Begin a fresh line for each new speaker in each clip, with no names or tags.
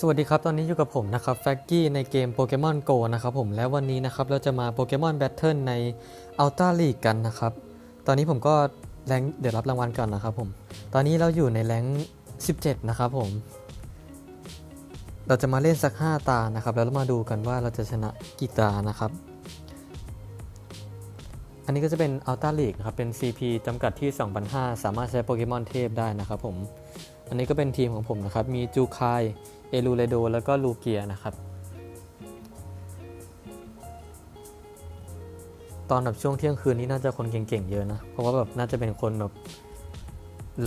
สวัสดีครับ ตอนนี้อยู่กับผมนะครับแฟกกี้ในเกมโปเกมอนโกนะครับผม และวันนี้นะครับเราจะมาโปเกมอนแบทเทิลในอัลต้าลีกกันนะครับ ตอนนี้ผมก็แรงเดี๋ยวรับรางวัลก่อนนะครับผม ตอนนี้เราอยู่ในแรง17 นะครับผม เราจะมาเล่นสัก 5 ตานะครับ แล้วมาดูกันว่าเราจะชนะกี่ตานะครับ อันนี้ก็จะเป็นอัลต้าลีกครับ เป็น CP จำกัดที่ 2,500 สามารถใช้โปเกมอนเทพได้นะครับผม อันนี้ก็เป็นทีมของผมนะครับ มีจูคาย เอลูเรโด แล้วก็ลูเกียนะครับ ตอนแบบช่วงเที่ยงคืนนี้น่าจะคนเก่งๆเยอะนะ เพราะว่าแบบน่าจะเป็นคนแบบ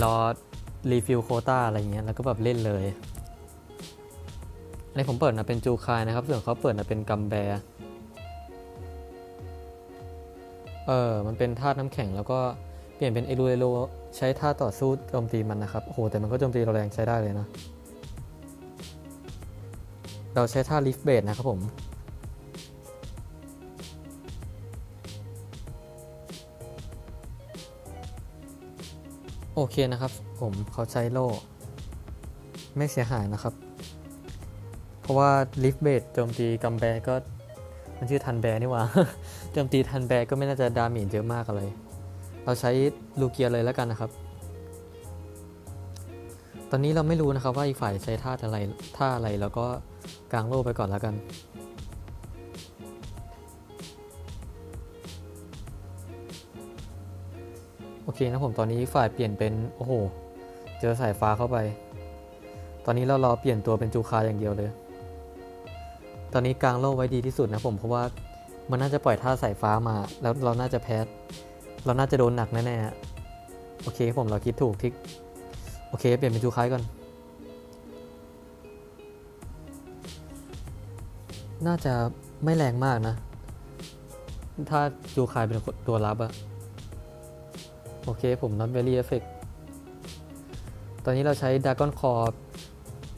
รอรีฟิลโคต้าอะไรเงี้ย แล้วก็แบบเล่นเลยอันนี้ผมเปิดมาเป็นจูคายนะครับ ส่วนเขาเปิดมาเป็นกัมแบร์เออ มันเป็นธาตุน้ำแข็งแล้วก็เปลี่ยนเป็นเอลูเรโด ใช้ท่าต่อสู้โจมตีมันนะครับโอ้โหแต่มันก็โจมตีเราแรงใช้ได้เลยนะ เราใช้ท่าลิฟเบดนะครับผม โอเคนะครับ ผมเขาใช้โล่ ไม่เสียหายนะครับ เพราะว่าลิฟเบดโจมตีกัมแบก็ มันชื่อทันแบนี่หว่าโจมตีทันแบก็ไม่น่าจะดาเมจเยอะมากอะไร เราใช้ลูเกียเลยแล้วกันนะครับ ตอนนี้เราไม่รู้นะครับว่าอีกฝ่ายใช้ท่าอะไรท่าอะไรแล้วก็กางโล่ไปก่อนแล้วกัน โอเคนะผมตอนนี้ฝ่ายเปลี่ยนเป็นโอ้โห เจอสายฟ้าเข้าไป ตอนนี้เรารอเปลี่ยนตัวเป็นจูคาอย่างเดียวเลย ตอนนี้กางโล่ไว้ดีที่สุดนะผมเพราะว่ามันน่าจะปล่อยท่าสายฟ้ามา แล้วเราน่าจะแพ้ เราน่าจะโดนหนักแน่ๆโอเคผมเราคิดถูกทิก โอเค เปลี่ยนเป็นจูคายก่อน น่าจะไม่แรงมากนะ ถ้าจูคายเป็นตัวรับอะโอเคผม not very effect ตอนนี้เราใช้ด a กอนคอ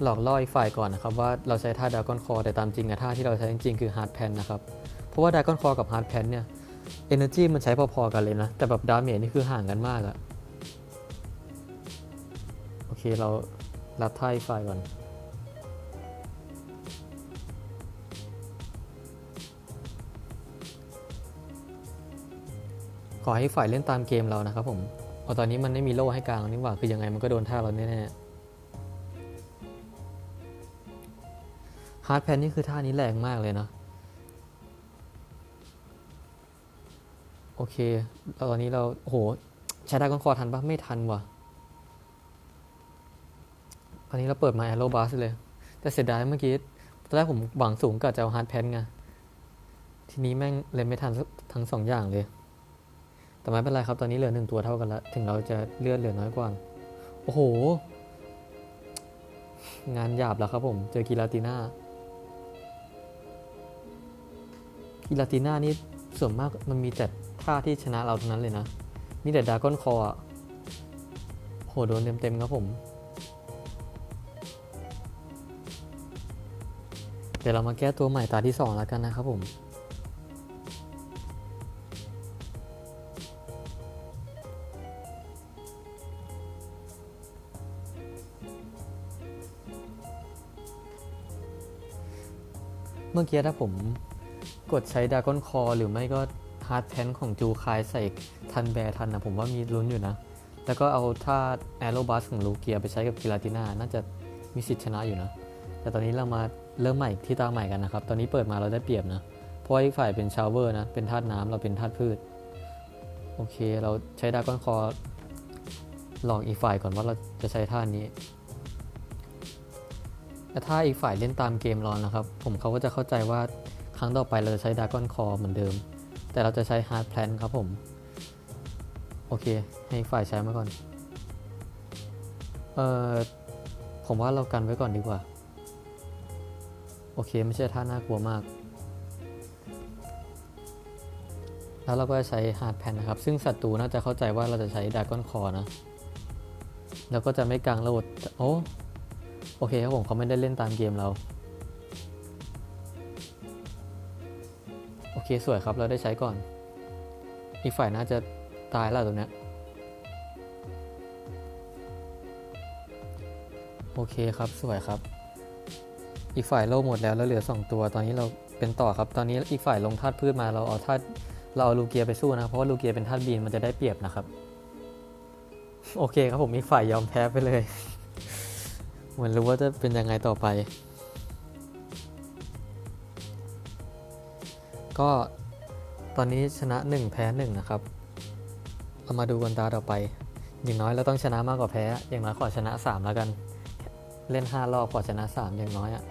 หลอกล่ออีกฝ่ายก่อนนะครับ ว่าเราใช้ท่าด a กอนคอแต่ตามจริงอะท่าที่เราใช้จริงๆคือ hard pan นนะครับ เพราะว่าด a กอนคอกับ hard pan เนี่ย energy มันใช้พอๆกันเลยนะ แต่แบบดาเมจนี่คือห่างกันมากอะโอเคเรารับท่าอีกฝ่ายก่อน ขอให้ฝ่ายเล่นตามเกมเรานะครับผมเอาตอนนี้มันไม่มีโล่ให้กลางนี่หว่า คือยังไงมันก็โดนท่าเราแน่ๆฮาร์ดแพนนี่คือท่านี้แรงมากเลยนะ โอเคตอนนี้เราโอ้โหใช้ดาก้อนคอทันปะไม่ทันว่ะตอนนี้เราเปิดมาแอโรบัสเลย แต่เสียดายเมื่อกี้ตอนแรกผมหวังสูงกับจะเอาฮาร์ดแพนไงทีนี้แม่งเล่นไม่ทันทั้งสองอย่างเลย แต่ไม่เป็นไรครับ ตอนนี้เหลือหนึ่งตัวเท่ากันแล้วถึงเราจะเลือดเหลือน้อยกว่า โอ้โห งานหยาบแล้วครับผม เจอกีลาติน่ากีลาติน่านี่ส่วนมากมันมีแต่ ท่าที่ชนะเราทั้งนั้นเลยนะ มีแต่ดาก้อนคออะโหโดนเต็มๆครับผม เดี๋ยวเรามาแก้ตัวใหม่ตาที่ 2 แล้วกันนะครับผมเมื่อกี้ถ้าผมกดใช้ด a ก้อนคอหรือไม่ก็ ฮาร์ดแพนของจูคายใส่ทันแบร์ทันนะผมว่ามีลุ้นอยู่นะ แล้วก็เอาท่าแอโรบัสของลูเกียไปใช้กับกิลาติน่าน่าจะมีสิทธิ์ชนะอยู่นะ แต่ตอนนี้เรามาเริ่มใหม่ที่ตาใหม่กันนะครับ ตอนนี้เปิดมาเราได้เปรียบนะ เพราะอีกฝ่ายเป็นชาวเวอร์นะ เป็นธาตุน้ำเราเป็นธาตุพืช โอเค เราใช้ด a ก้อนคอหลอกอีกฝ่ายก่อนว่าเราจะใช้ท่านี้แต่ถ้าอีกฝ่ายเล่นตามเกมรอนนะครับ ผมเขาก็จะเข้าใจว่าครั้งต่อไปเราจะใช้ด a ก้อนคอเหมือนเดิม แต่เราจะใช้ฮาร์ดแพลนครับผม โอเค ให้ฝ่ายใช้มาก่อน เอ่อ ผมว่าเรากันไว้ก่อนดีกว่า โอเค ไม่ใช่ท่าน่ากลัวมาก แล้วเราก็จะใช้ฮาร์ดแพนนะครับ ซึ่งศัตรูน่าจะเข้าใจว่าเราจะใช้ด a ก้อนคอนะ แล้วก็จะไม่กลางโหลด โอ้ โอเคครับผมเขาไม่ได้เล่นตามเกมเรา เคสวยครับเราได้ใช้ก่อน อีกฝ่ายน่าจะตายแล้วตรงเนี้ยโอเคครับสวยครับ อีกฝ่ายโล่หมดแล้วแล้วเหลือสองตัว ตอนนี้เราเป็นต่อครับ ตอนนี้อีกฝ่ายลงธาตุพืชมาเราเอาธาตุเราเอาลูเกียไปสู้นะเพราะว่าลูเกียเป็นธาตุบีนมันจะได้เปรียบนะครับ โอเคครับผมอีกฝ่ายยอมแพ้ไปเลย เหมือนรู้ว่าจะเป็นยังไงต่อไป ก็ตอนนี้ชนะ 1 แพ้ 1 นะครับ เรามาดูกันตาต่อไป อย่างน้อยเราต้องชนะมากกว่าแพ้ อย่างน้อยขอชนะ 3 แล้วกัน เล่น 5 รอบขอชนะ 3 อย่างน้อยอะ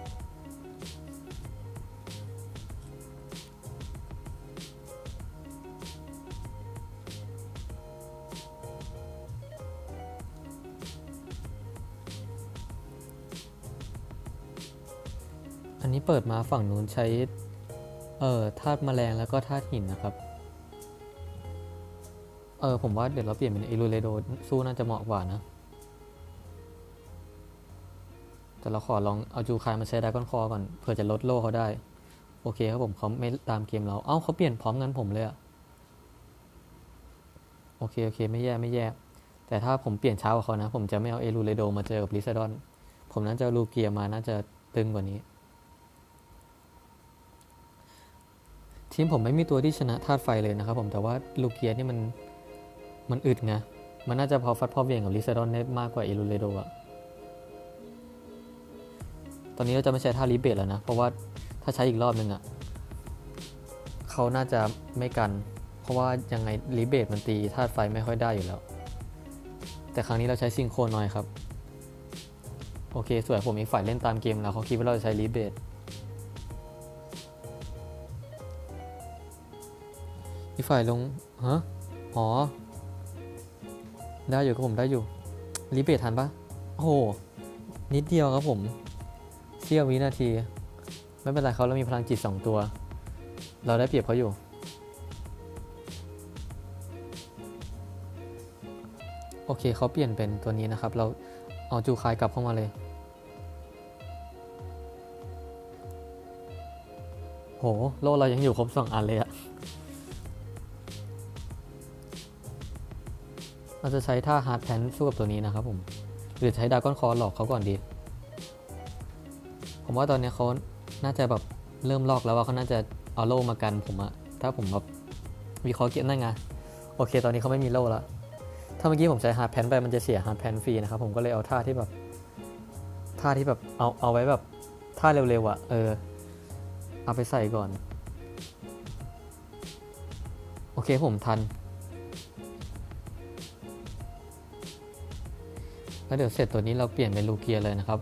อันนี้เปิดมาฝั่งนู้นใช้ เอ่อธาตุแมลงแล้วก็ธาตุหินนะครับ เออผมว่าเดี๋ยวเราเปลี่ยนเป็นเอลูเรโดสู้น่าจะเหมาะกว่านะ แต่เราขอลองเอาจูคายมาใช้ดากอนคอก่อนเผื่อจะลดโล่เขาได้ โอเคครับผมเขาไม่ตามเกมเรา เอ้าเขาเปลี่ยนพร้อมกันผมเลยอะโอเคโอเคไม่แย่ไม่แย่แต่ถ้าผมเปลี่ยนเช้ากว่าเขานะ ผมจะไม่เอาเอลูเรโดมาเจอกับลิซาดอน ผมน่าจะลูเกียมาน่าจะตึงกว่านี้ ทีมผมไม่มีตัวที่ชนะธาตุไฟเลยนะครับผมแต่ว่าลูเกียนี่มันมันอึดไงมันน่าจะพอฟัดพอเวียงกับลิซาดอนได้มากกว่าเอลูเรโดอะตอนนี้เราจะไม่ใช้ท่าลิเบตแล้วนะ เพราะว่าถ้าใช้อีกรอบนึงอะเขาน่าจะไม่กัน เพราะว่ายังไงลิเบตมันตีธาตุไฟไม่ค่อยได้อยู่แล้ว แต่ครั้งนี้เราใช้ซิงโครนอยครับ โอเค สวยผมอีกฝ่ายเล่นตามเกมแล้วเขาคิดว่าเราจะใช้ลิเบต อีกฝ่ายลงฮะอ๋อ ได้อยู่ครับผมได้อยู่รีเบททันปะโอ้โห นิดเดียวครับผมเสี้ยววินาที ไม่เป็นไรเขาเรามีพลังจิตสองตัว เราได้เปรียบเขาอยู่ โอเคเขาเปลี่ยนเป็นตัวนี้นะครับ เราเอาจูคายกลับเข้ามาเลยโห โลเรายังอยู่ครบสองอันเลยอะ จะใช้ท่าฮาร์ดแพนสู้กับตัวนี้นะครับผมหรือใช้ดากอนคอหลอกเขาก่อนดี ผมว่าตอนนี้เขาน่าจะแบบเริ่มลอกแล้วว่าเขาน่าจะเอาโล่มากันผมอะถ้าผมแบบวิเคราะห์เกมนั่นไงโอเค ตอนนี้เขาไม่มีโล่แล้วถ้าเมื่อกี้ผมใช้ฮาร์ดแพนไปมันจะเสียฮาร์ดแพนฟรีนะครับผมก็เลยเอาท่าที่แบบท่าที่แบบเอาเอาไว้แบบท่าเร็วๆอะเออเอาไปใส่ก่อน โอเคผมทัน แล้วเดี๋ยวเสร็จตัวนี้เราเปลี่ยนเป็นลูเกียเลยนะครับ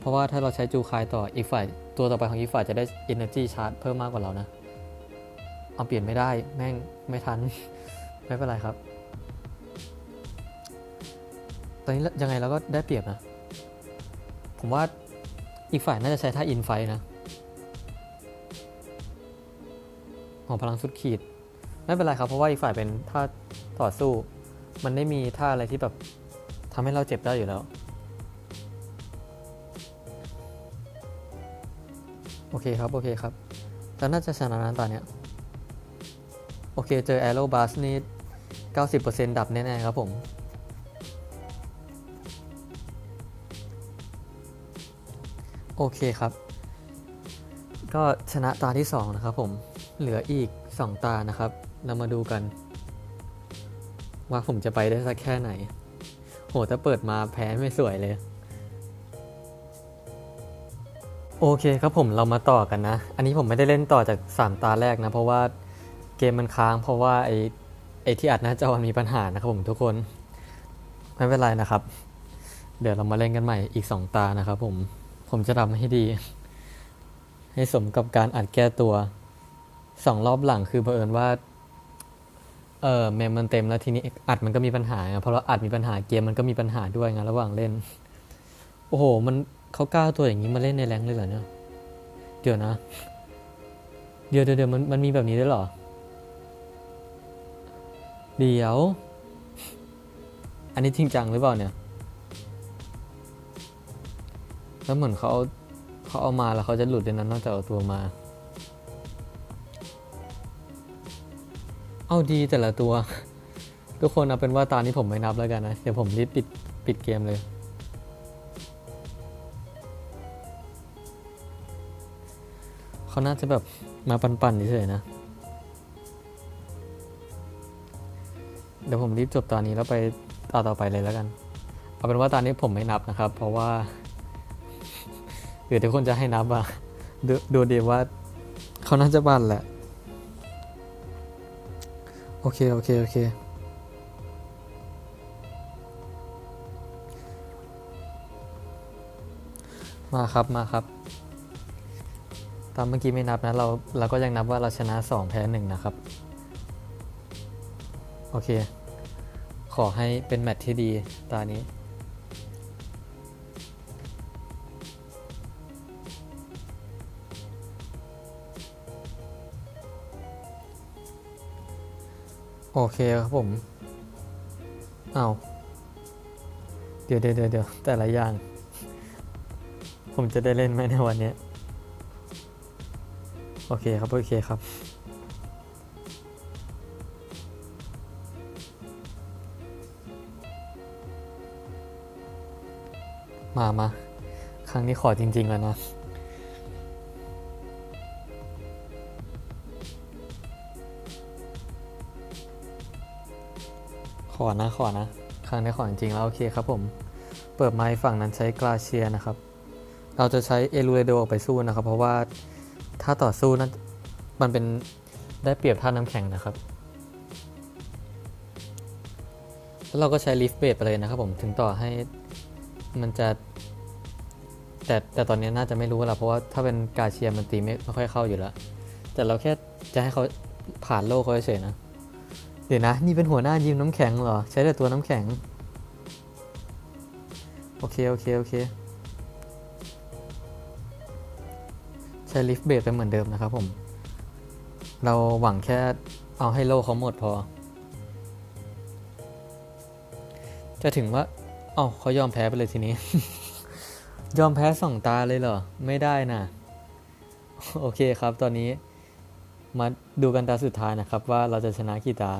เพราะว่าถ้าเราใช้จูคายต่ออีกฝ่าย ตัวต่อไปของอีกฝ่ายจะได้ Energy Charge เพิ่มมากกว่าเรานะ เอาเปลี่ยนไม่ได้แม่งไม่ทัน ไม่เป็นไรครับ ตอนนี้ยังไงเราก็ได้เปรียบนะ ผมว่าอีกฝ่ายน่าจะใช้ท่าอินไฟนะของพลังสุดขีด ไม่เป็นไรครับ เพราะว่าอีกฝ่ายเป็นท่าต่อสู้ มันไม่มีท่าอะไรที่แบบ ทำให้เราเจ็บได้อยู่แล้ว โอเคครับ โอเคครับแล้วน่าจะชนะนั้นตอนเนี้ย โอเค เจอแอโรบัสนี่ 90%ดับแน่ ๆ ครับผม โอเคครับ ก็ชนะตาที่ 2 นะครับผม เหลืออีก 2 ตานะครับ เรามาดูกัน ว่าผมจะไปได้สักแค่ไหน โหถ้าเปิดมาแพ้ไม่สวยเลย โอเคครับผมเรามาต่อกันนะ อันนี้ผมไม่ได้เล่นต่อจาก 3 ตาแรกนะ เพราะว่าเกมมันค้างเพราะว่าไอ้ไอ้ที่อัดหน้าจอมันมีปัญหานะครับผมทุกคน ไม่เป็นไรนะครับ เดี๋ยวเรามาเล่นกันใหม่อีก 2 ตานะครับผมผมจะทำให้ดี ให้สมกับการอัดแก้ตัวสองรอบหลังคือเผอิญว่า เออเมมมันเต็มแล้วทีนี้อัดมันก็มีปัญหาไงเพราะเราอัดมีปัญหาเกมมันก็มีปัญหาด้วยไงระหว่างเล่น โอ้โห มันเขากล้าตัวอย่างนี้มาเล่นในแรงเลยเหรอเนี่ยเดี๋ยวนะ เดี๋ยวเดี๋ยวมันมันมีแบบนี้ด้วยเหรอ เดี๋ยว อันนี้จริงจังหรือเปล่าเนี่ย แล้วเหมือนเขาเอาเขาเอามาแล้วเขาจะหลุดในนั้นนอกจากเอาตัวมา เอาดีแต่ละตัว ทุกคนเอาเป็นว่าตานี้ผมไม่นับแล้วกันนะ เดี๋ยวผมรีบปิดปิดเกมเลย เขาน่าจะแบบมาปั่นๆเฉยๆนะ เดี๋ยวผมรีบจบตอนนี้แล้วไปตอต่อไปเลยแล้วกัน เอาเป็นว่าตอนนี้ผมไม่นับนะครับ เพราะว่าหรือทุกคนจะให้นับอะดูดูดีว่าเขาน่าจะบันแหละ โอเค โอเค โอเค มาครับ มาครับ ตามเมื่อกี้ไม่นับนะ เรา เราก็ยังนับว่าเราชนะ2แพ้1นะครับ โอเค ขอให้เป็นแมตช์ที่ดีตอน โอเคครับผมเอาเดี๋ยวเดี๋ยวเดี๋ยวแต่ละอย่าง ผมจะได้เล่นไหมในวันนี้ โอเคครับ โอเคครับ มามา ครั้งนี้ขอจริง ๆ แล้วนะ อนะขอนะ ครั้งนี้ขอจริงๆแล้วโอเคครับผม เปิดไม้ฝั่งนั้นใช้กราเชียนะครับ เราจะใช้เอลูเรโดออกไปสู้นะครับ เพราะว่าถ้าต่อสู้นั้นมันเป็นได้เปรียบท่าน้ำแข็งนะครับ แล้วเราก็ใช้ลิฟต์เบรดไปเลยนะครับผม ถึงต่อให้มันจะ แต่แต่ตอนนี้น่าจะไม่รู้ล้วเพราะว่าถ้าเป็นกาเชียมันตีไม่ไม่ค่อยเข้าอยู่แล้ว แต่เราแค่จะให้เขาผ่านโลกเขาเฉยๆนะ ดี๋ยวนะ นี่เป็นหัวหน้ายิมน้ำแข็งเหรอ ใช้แต่ตัวน้ำแข็ง โอเค โอเค โอเคใช้ลิฟต์เบรดไปเหมือนเดิมนะครับผม เราหวังแค่เอาให้โลกเขาหมดพอ จะถึงว่าเอ้าเขายอมแพ้ไปเลยทีนี้ ยอมแพ้สองตาเลยเหรอ ไม่ได้นะโอเคครับตอนนี้มาดูกันตาสุดท้ายนะครับว่าเราจะชนะกี่ตา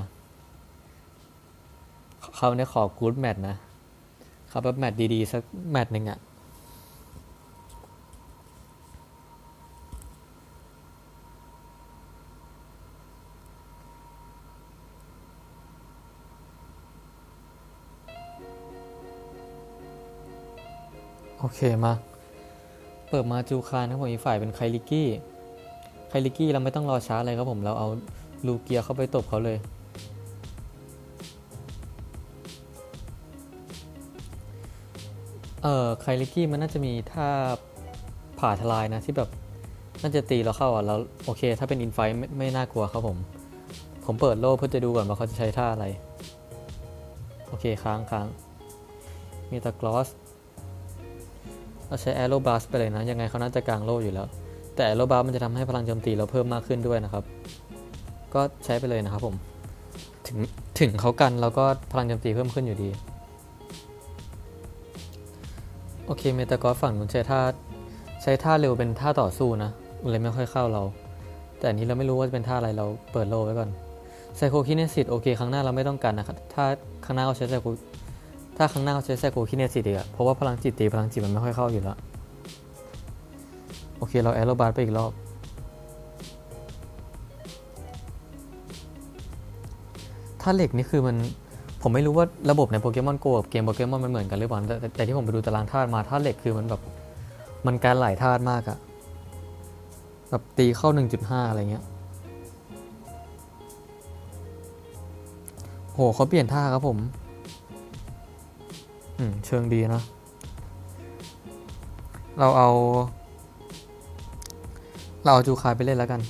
เขาเนี่ยขอกู๊ดแมตช์นะครับแบบแมตช์ดีๆ สักแมตช์หนึ่งอะโอเคมา เปิดมาจูคานครับผมอีกฝ่ายเป็นไคลิกี้ ไคลิกี้เราไม่ต้องรอช้าเลยครับผม เราเอาลูเกียเข้าไปตบเขาเลย เอ่อไคลิกี้มันน่าจะมีท่าผ่าทลายนะที่แบบน่าจะตีเราเข้าอะแล้วโอเค ถ้าเป็นอินไฟไม่ไม่น่ากลัวครับผม ผมเปิดโล่เพื่อจะดูก่อนว่าเขาจะใช้ท่าอะไร โอเคค้างค้างมีตากลอสเราใช้แอโรบ a สไปเลยนะ ยังไงเขาน่าจะกลางโล่อยู่แล้ว แต่แอโรบ a สมันจะทำให้พลังโจมตีเราเพิ่มมากขึ้นด้วยนะครับ ก็ใช้ไปเลยนะครับผม ถึงถึงเขากันเราก็พลังโจมตีเพิ่มขึ้นอยู่ดี อเคเมตากอฝั่งนู้นใช้ท่าใช้ท่าเร็วเป็นท่าต่อสู้นะมันเลยไม่ค่อยเข้าเรา แต่อันนี้เราไม่รู้ว่าจะเป็นท่าอะไรเราเปิดโลไว้ก่อนไซโคคิเนสิตโอเคครั้งหน้าเราไม่ต้องการนะครับถ้าครั้งหน้าเขาใช้ไซโคถ้าครั้งหน้าเขาใช้ไซโคคิเนสิตอีกอะเพราะว่าพลังจิตตีพลังจิตมันไม่ค่อยเข้าอยู่แล้วโอเคเราแอโรบาร์ไปอีกรอบถ้าเหล็กนี่คือมัน ผมไม่รู้ว่าระบบในโปเกมอนโกกับเกมโปเกมอนมันเหมือนกันหรือเปล่าแต่แต่ที่ผมไปดูตารางธาตุมาธาตุเหล็กคือมันแบบมันการไหลธาตุมากอะแบบตีเข้า 1.5 อะไรเงี้ยโหเขาเปลี่ยนท่าครับผม อืม เชิงดีนะ เราเอา เราเอาจูคายไปเล่นแล้วกัน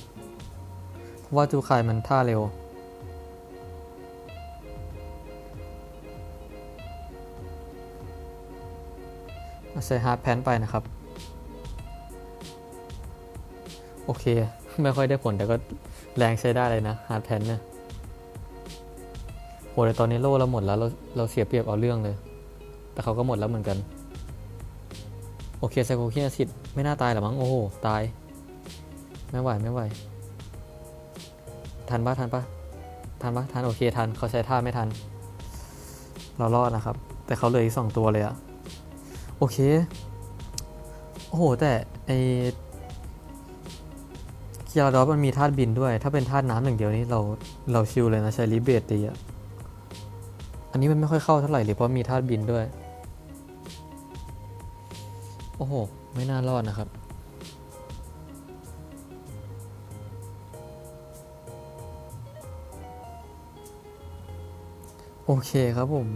เพราะว่าจูคายมันท่าเร็ว ใส่ฮาร์ดแพนไปนะครับ โอเค ไม่ค่อยได้ผลแต่ก็แรงใช้ได้เลยนะฮาร์ดแพนเนี่ยโหแต่ตอนนี้โล่เราหมดแล้วเราเราเสียเปรียบเอาเรื่องเลย แต่เขาก็หมดแล้วเหมือนกัน โอเคไซโคเคียสิตไม่น่าตายหรอมั้งโอ้โห ตาย ไม่ไหวไม่ไหว ทันปะทันปะทันปะทันโอเคทันเขาใช้ท่าไม่ทัน เรารอดนะครับ แต่เขาเหลืออีกสองตัวเลยอะ อเค โอ้โห แต่ไอเกีฬาดอฟมันมีธาตุบินด้วย ถ้าเป็นธาตุน้ำอย่างเดียวนี่เราเราชิลเลยนะ ใช้ลิเบตตีอะอันนี้มันไม่ค่อยเข้าเท่าไหร่เลยเพราะมีธาตุบินด้วย โอ้โห ไม่น่ารอดนะครับโอเคครับผม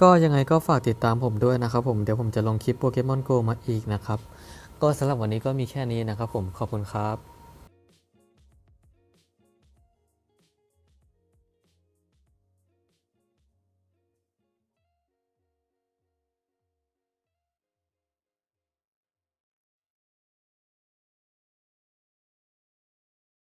ก็ยังไงก็ฝากติดตามผมด้วยนะครับผม เดี๋ยวผมจะลงคลิปโปเกมอนโกมาอีกนะครับ ก็สำหรับวันนี้ก็มีแค่นี้นะครับผม ขอบคุณครับ